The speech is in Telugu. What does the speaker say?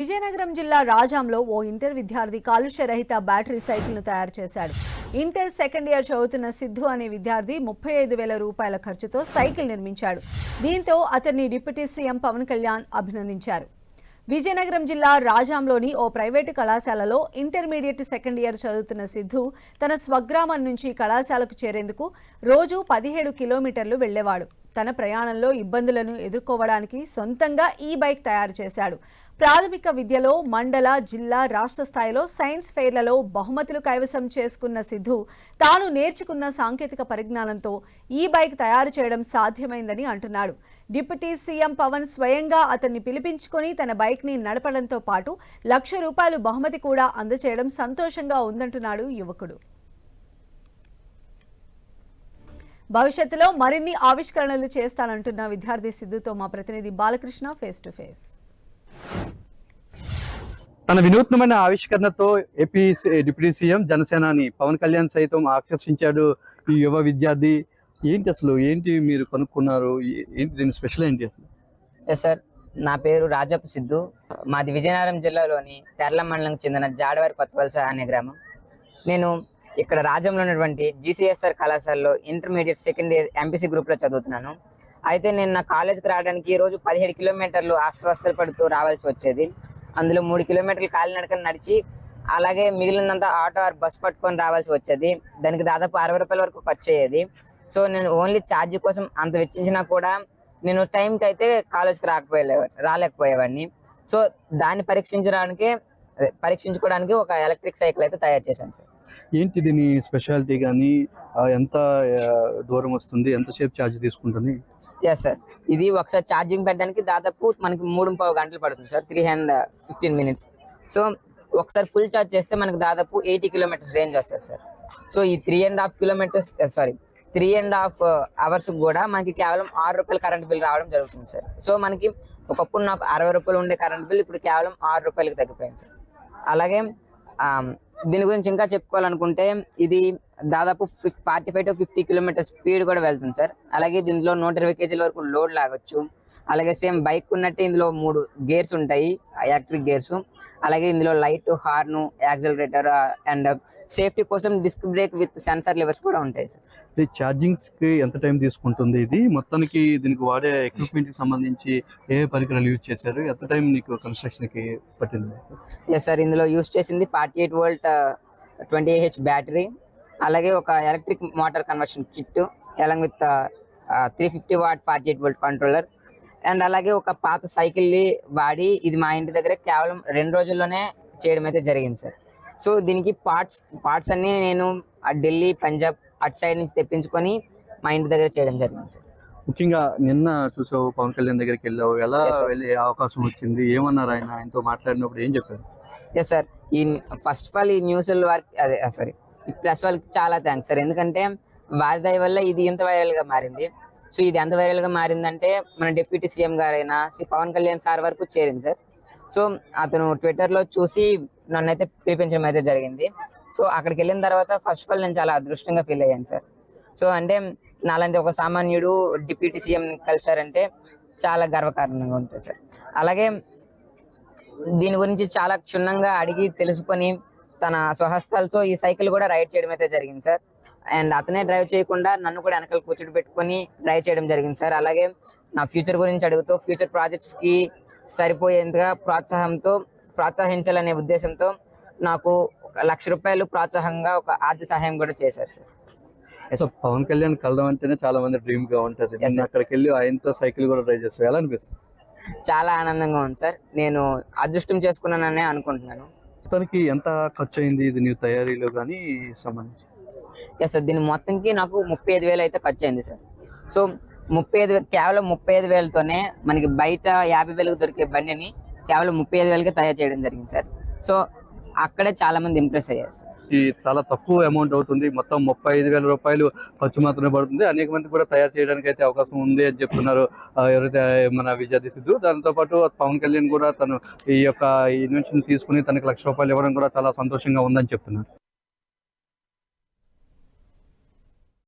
విజయనగరం జిల్లా రాజాంలో ఓ ఇంటర్ విద్యార్థి కాలుష్య రహిత బ్యాటరీ సైకిల్ను తయారు చేశాడు. ఇంటర్ సెకండ్ ఇయర్ చదువుతున్న సిద్ధు అనే విద్యార్థి ముప్పై ఐదు వేల రూపాయల ఖర్చుతో సైకిల్ నిర్మించాడు. దీంతో అతన్ని డిప్యూటీ సీఎం పవన్ కళ్యాణ్ అభినందించారు. విజయనగరం జిల్లా రాజాంలోని ఓ ప్రైవేటు కళాశాలలో ఇంటర్మీడియట్ సెకండ్ ఇయర్ చదువుతున్న సిద్ధు తన స్వగ్రామం నుంచి కళాశాలకు చేరేందుకు రోజు పదిహేడు కిలోమీటర్లు వెళ్ళేవాడు తన ప్రయాణంలో ఇబ్బందులను ఎదుర్కోవడానికి సొంతంగా ఈ బైక్ తయారు చేశాడు. ప్రాథమిక విద్యలో మండల జిల్లా రాష్ట్ర స్థాయిలో సైన్స్ ఫెయిర్లలో బహుమతులు కైవసం చేసుకున్న సిద్ధు తాను నేర్చుకున్న సాంకేతిక పరిజ్ఞానంతో ఈ బైక్ తయారు చేయడం సాధ్యమైందని అంటున్నాడు. డిప్యూటీ సీఎం పవన్ స్వయంగా అతన్ని పిలిపించుకొని తన బైక్ని నడపడంతో పాటు లక్ష రూపాయలు బహుమతి కూడా అందజేయడం సంతోషంగా ఉందంటున్నాడు యువకుడు. భవిష్యత్తులో మరిన్ని ఆవిష్కరణలు చేస్తానంటున్న విద్యార్థి సిద్ధుతో మా ప్రతినిధి బాలకృష్ణ ఫేస్ టు ఫేస్ తన వినూత్నమైన ఆవిష్కరణతో ఏపీ డిప్యూటీ సీఎం జనసేనాని పవన్ కళ్యాణ్ సైతం ఆకర్షించాడు ఈ యువ విద్యార్థి. ఏంటి అసలు? ఏంటి మీరు కనుక్కున్నారు? ఏంటి దీని స్పెషల్ ఏంటి అసలు? ఎస్ సార్ నా పేరు రాజప్ప సిద్ధు. మాది విజయనగరం జిల్లాలోని తెర్ల మండలంకి చెందిన జాడవారి కొత్తవలస అనే గ్రామం. నేను ఇక్కడ రాజ్యంలో ఉన్నటువంటి జీసీఎస్ఆర్ కళాశాలలో ఇంటర్మీడియట్ సెకండ్ ఇయర్ ఎంపీసీ గ్రూప్లో చదువుతున్నాను. అయితే నేను నా కాలేజ్కి రావడానికి రోజు పదిహేడు కిలోమీటర్లు ఆస్త్రవస్తలు పడుతూ రావాల్సి వచ్చేది. అందులో మూడు కిలోమీటర్లు కాలినడకన నడిచి అలాగే మిగిలినంత ఆటో ఆర్ బస్ పట్టుకొని రావాల్సి వచ్చేది. దానికి దాదాపు అరవై రూపాయల వరకు ఖర్చు అయ్యేది. సో నేను ఓన్లీ ఛార్జ్ కోసం అంత వెచ్చించినా కూడా నేను టైంకి అయితే కాలేజ్కి రాకపోయే రాలేకపోయేవాడిని. సో దాన్ని పరీక్షించడానికి పరీక్షించుకోవడానికి ఒక ఎలక్ట్రిక్ సైకిల్ అయితే తయారు చేశాను సార్ ఏంటి దీని స్పెషాలిటీ కానీ ఎంత దూరం వస్తుంది? ఎంతసేపు ఛార్జ్ తీసుకుంటుంది? ఎస్ సార్ ఇది ఒకసారి ఛార్జింగ్ పెట్టడానికి దాదాపు మనకి మూడు పావు గంటలు పడుతుంది sir three hundred fifteen minutes so ఒకసారి ఫుల్ ఛార్జ్ చేస్తే మనకు దాదాపు ఎయిటీ కిలోమీటర్స్ రేంజ్ వస్తుంది సార్ సో ఈ three and half kilometres sorry three and half hours కూడా మనకి కేవలం ఆరు రూపాయలు కరెంట్ బిల్ రావడం జరుగుతుంది సార్ సో మనకి ఒకప్పుడు నాకు అరవై రూపాయలు ఉండే కరెంట్ బిల్ ఇప్పుడు కేవలం ఆరు రూపాయలకి తగ్గిపోయింది సార్ అలాగే దీని గురించి ఇంకా చెప్పుకోవాలనుకుంటే ఇది దాదాపు forty five to fifty kilometre speed కూడా వెళ్తుంది సార్. అలాగే దీంట్లో నూట ఇరవై కేజీల వరకు లోడ్ లాగొచ్చు. అలాగే సేమ్ బైక్ ఉన్నట్టే ఇందులో మూడు గేర్స్ ఉంటాయి ఎలక్ట్రిక్ గేర్స్. అలాగే ఇందులో light horn accelerator and safety కోసం disc brake with sensor levers కూడా ఉంటాయి సార్. ఇది ఛార్జింగ్స్కి ఎంత టైం తీసుకుంటుంది ఇది? మొత్తానికి దీనికి వాడే ఎక్విప్మెంట్కి సంబంధించి ఏ పరికరాలు యూజ్ చేశారు? ఎంత టైం నీకు కన్స్ట్రక్షన్కి పట్టింది? ఎస్ సార్ ఇందులో యూస్ చేసింది forty eight volt twenty H battery. అలాగే ఒక electric motor conversion kit along with three fifty watt forty eight volt controller and అలాగే ఒక పాత సైకిల్ని వాడి ఇది మా ఇంటి దగ్గర కేవలం రెండు రోజుల్లోనే చేయడం అయితే జరిగింది సార్ సో దీనికి పార్ట్స్ పార్ట్స్ అన్ని నేను ఢిల్లీ పంజాబ్ అటు సైడ్ నుంచి తెప్పించుకొని మా ఇంటి దగ్గర చేయడం జరిగింది సార్ ముఖ్యంగా నిన్న చూసావు పవన్ కళ్యాణ్ దగ్గరికి వెళ్ళావు. ఎలా. వెళ్ళే అవకాశం వచ్చింది? ఏమన్నారు ఆయన? ఆయనతో మాట్లాడినప్పుడు ఏం చెప్పారు? ఎస్ సార్ ఈ ఫస్ట్ ఆఫ్ ఆల్ ఈ న్యూస్ వారికి అదే సారీ ప్లస్ వాళ్ళకి చాలా థ్యాంక్స్ సార్ ఎందుకంటే వారి దయ వల్ల ఇది ఇంత వైరల్గా మారింది. సో ఇది ఎంత వైరల్గా మారిందంటే మన డిప్యూటీ సీఎం గారైనా శ్రీ పవన్ కళ్యాణ్ సార్ వరకు చేరింది సార్ సో అతను ట్విట్టర్లో చూసి నన్ను అయితే పిలిపించడం అయితే జరిగింది. సో అక్కడికి వెళ్ళిన తర్వాత ఫస్ట్ ఆఫ్ ఆల్ నేను చాలా అదృష్టంగా ఫీల్ అయ్యాను సార్ సో అంటే నాలాంటి ఒక సామాన్యుడు డిప్యూటీ సీఎం కలిసారంటే చాలా గర్వకారణంగా ఉంటుంది సార్ అలాగే దీని గురించి చాలా క్షుణ్ణంగా అడిగి తెలుసుకొని తన స్వహస్తాలతో ఈ సైకిల్ కూడా రైడ్ చేయడం అయితే జరిగింది సార్. అండ్ అతనే డ్రైవ్ చేయకుండా నన్ను కూడా వెనకాల కూర్చొని పెట్టుకొని డ్రైవ్ చేయడం జరిగింది సార్. అలాగే నా ఫ్యూచర్ గురించి అడుగుతూ ఫ్యూచర్ ప్రాజెక్ట్స్కి సరిపోయేంతగా ప్రోత్సాహంతో ప్రోత్సహించాలనే ఉద్దేశంతో నాకు ఒక లక్ష రూపాయలు ప్రోత్సాహంగా ఒక ఆర్థిక సహాయం కూడా చేశారు సార్. సో పవన్ కళ్యాణ్ కలడం అంటేనే చాలా మంది డ్రీమ్గా ఉంటది. అక్కడికి వెళ్ళి ఆయనతో సైకిల్ కూడా డ్రైవ్ చేస్తావు? ఎలా అనిపిస్తుంది? చాలా ఆనందంగా ఉంది సార్. నేను అదృష్టం చేసుకున్నాననే అనుకుంటున్నాను. మొత్తానికి ఎంత ఖర్చు అయింది ఇది నీ తయారీలో కానీ సంబంధించి? ఎస్ సార్ దీని మొత్తంకి నాకు ముప్పై ఐదు వేలు అయితే ఖర్చు అయింది సార్. సో ముప్పై ఐదు కేవలం ముప్పై ఐదు వేలతోనే మనకి బయట యాభై వేలకు దొరికే బండిని కేవలం ముప్పై ఐదు వేలకే తయారు చేయడం జరిగింది సార్. సో అక్కడే చాలా మంది ఇంప్రెస్ అయ్యారు సార్. ఈ చాలా తక్కువ అమౌంట్ అవుతుంది. మొత్తం ముప్పై ఐదు వేల రూపాయలు ఖర్చు మాత్రమే పడుతుంది. అనేక మంది కూడా తయారు చేయడానికి అయితే అవకాశం ఉంది అని చెప్తున్నారు ఎవరైతే మన విద్యార్థి సిద్ధు. దాంతోపాటు పవన్ కళ్యాణ్ కూడా తను ఈ యొక్క ఈ తీసుకుని తనకి లక్ష రూపాయలు ఇవ్వడం కూడా చాలా సంతోషంగా ఉందని చెప్తున్నారు.